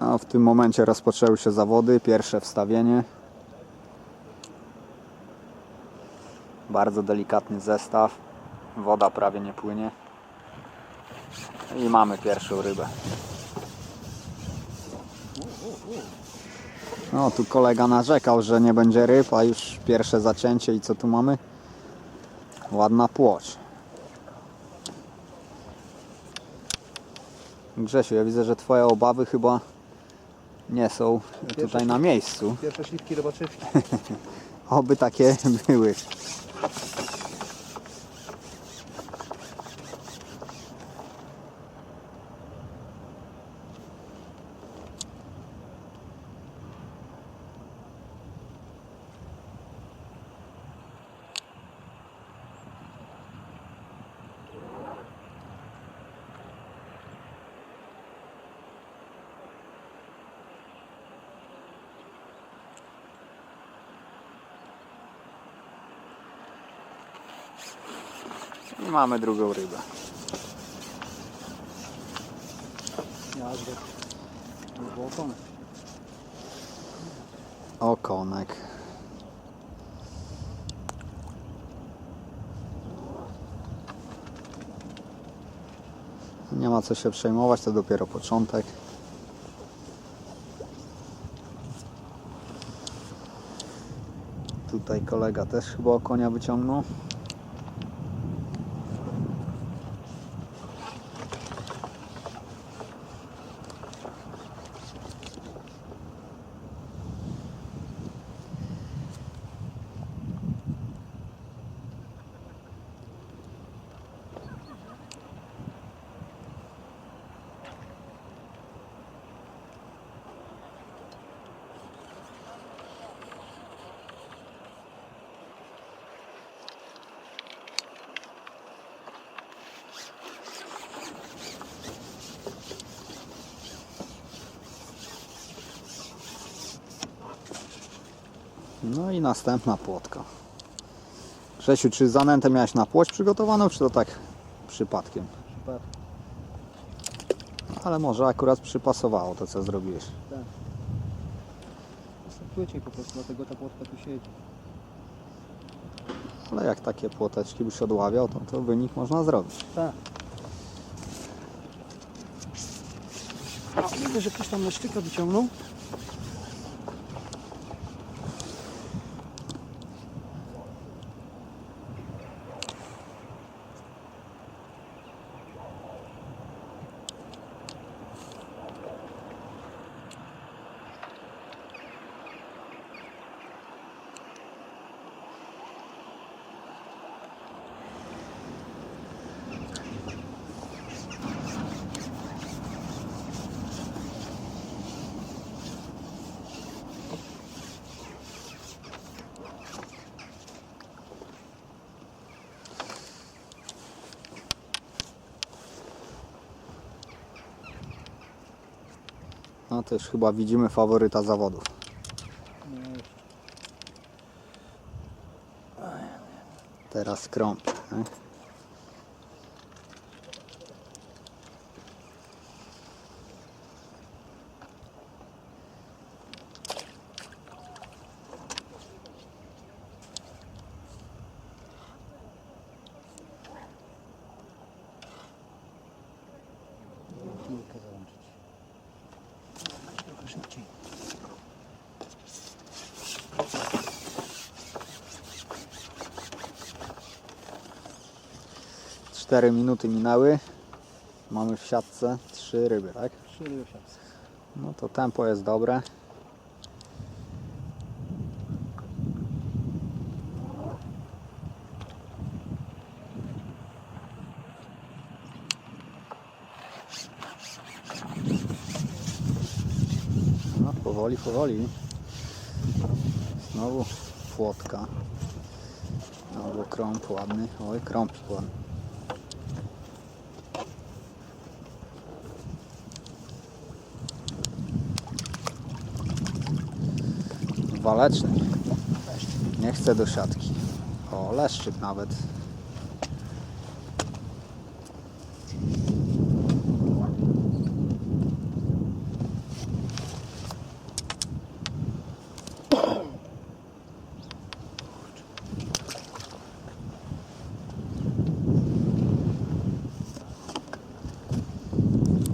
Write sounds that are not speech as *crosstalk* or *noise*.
No, w tym momencie rozpoczęły się zawody, pierwsze wstawienie. Bardzo delikatny zestaw. Woda prawie nie płynie. I mamy pierwszą rybę. No, tu kolega narzekał, że nie będzie ryb, a już pierwsze zacięcie i co tu mamy? Ładna płoć. Grzesiu, ja widzę, że twoje obawy chyba nie są tutaj na miejscu. Pierwsze śliwki robaczywki. *laughs* Oby takie były. I mamy drugą rybę. Okonek. Nie ma co się przejmować, to dopiero początek. Tutaj kolega też chyba konia wyciągnął. No i następna płotka. Grzesiu, czy zanętę miałeś na płoć przygotowaną, czy to tak przypadkiem? Przypadek. Ale może akurat przypasowało to, co zrobiłeś. Jest płyciej po prostu, dlatego ta płotka tu siedzi. Ale jak takie płoteczki byś odławiał, to, to wynik można zrobić. Tak. A, widzę, że ktoś tam leszczyka wyciągnął. No już chyba widzimy faworyta zawodów. Teraz nie? Chwilkę załączyć. 4 minuty minęły. Mamy w siatce 3 ryby, tak? 3 ryby w siatce. No to tempo jest dobre. No, powoli, powoli. Znowu płotka. Albo krąb ładny. Oj, krąb ładny. Waleczny. Nie chce do siatki. O, leszczyk nawet.